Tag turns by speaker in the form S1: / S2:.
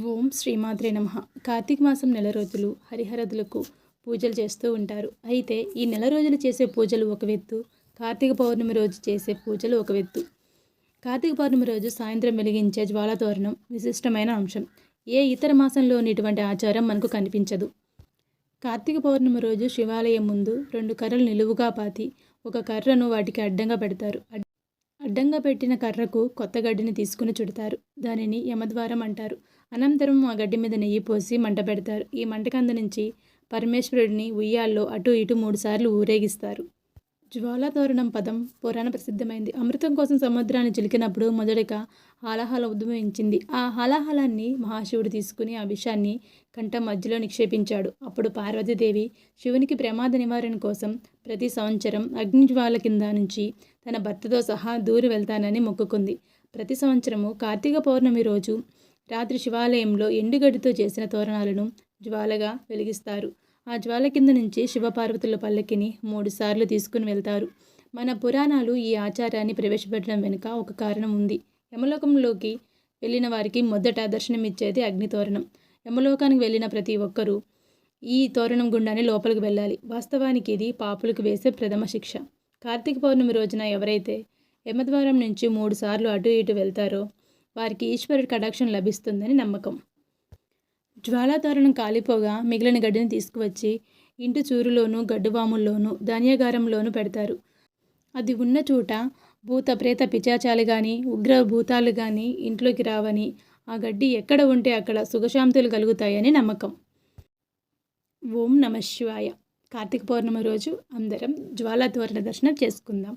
S1: ఓం శ్రీమాత్రే నమ. కార్తీక మాసం నెల రోజులు హరిహరదులకు పూజలు చేస్తూ ఉంటారు. అయితే ఈ నెల రోజులు చేసే పూజలు ఒక వెత్తు కార్తీక పౌర్ణమి రోజు చేసే పూజలు ఒక వెత్తు. కార్తీక పౌర్ణమి రోజు సాయంత్రం వెలిగించే జ్వాలతోరణం విశిష్టమైన అంశం. ఏ ఇతర మాసంలోని ఇటువంటి ఆచారం మనకు కనిపించదు. కార్తీక పౌర్ణమి రోజు శివాలయం ముందు రెండు కర్రలు నిలువుగా పాతి ఒక కర్రను వాటికి అడ్డంగా పెడతారు. అడ్డంగా పెట్టిన కర్రకు కొత్త గడ్డిని తీసుకుని చుడతారు. దానిని యమద్వారం అంటారు. అనంతరం ఆ గడ్డి మీద నెయ్యి పోసి మంట పెడతారు. ఈ మంటకంద నుంచి పరమేశ్వరుడిని ఉయ్యాల్లో అటు ఇటు మూడుసార్లు ఊరేగిస్తారు. జ్వాలాతోరణం పదం పురాణ ప్రసిద్ధమైంది. అమృతం కోసం సముద్రాన్ని చిలికినప్పుడు మొదటగా హాలాహల ఉద్భవించింది. ఆ హాలాహలాన్ని మహాశివుడు తీసుకుని ఆ విషాన్ని కంఠం మధ్యలో నిక్షేపించాడు. అప్పుడు పార్వతీదేవి శివునికి ప్రమాద నివారణ కోసం ప్రతి సంవత్సరం అగ్నిజ్వాల కింద నుంచి తన భర్తతో సహా దూరి వెళ్తానని మొక్కుకుంది. ప్రతి సంవత్సరము కార్తీక పౌర్ణమి రోజు రాత్రి శివాలయంలో ఎండుగడ్డితో చేసిన తోరణాలను జ్వాలగా వెలిగిస్తారు. ఆ జ్వాల కింద నుంచి శివపార్వతుల పల్లకిని మూడుసార్లు తీసుకుని వెళ్తారు. మన పురాణాలు ఈ ఆచారాన్ని ప్రవేశపెట్టడం వెనుక ఒక కారణం ఉంది. యమలోకంలోకి వెళ్ళిన వారికి మొదట దర్శనమిచ్చేది అగ్నితోరణం యమలోకానికి వెళ్ళిన ప్రతి ఒక్కరూ ఈ తోరణం గుండానే లోపలికి వెళ్ళాలి. వాస్తవానికి ఇది పాపులకు వేసే ప్రథమ శిక్ష. కార్తీక పౌర్ణమి రోజున ఎవరైతే యమద్వారం నుంచి మూడు సార్లు అటు ఇటు వెళ్తారో వారికి ఈశ్వరుడి కటాక్షం లభిస్తుందని నమ్మకం. జ్వాలాతోరణం కాలిపోగా మిగిలిన గడ్డిని తీసుకువచ్చి ఇంటి చూరులోను గడ్డువాముల్లోనూ ధాన్యాగారంలోనూ పెడతారు. అది ఉన్న చోట భూత ప్రేత పిచాచాలు కానీ ఉగ్ర భూతాలు కానీ ఇంట్లోకి రావని ఆ గడ్డి ఎక్కడ ఉంటే అక్కడ సుఖశాంతులు కలుగుతాయని నమ్మకం. ఓం నమ శివాయ. కార్తీక పౌర్ణమి రోజు అందరం జ్వాలాతోరణ దర్శనం చేసుకుందాం.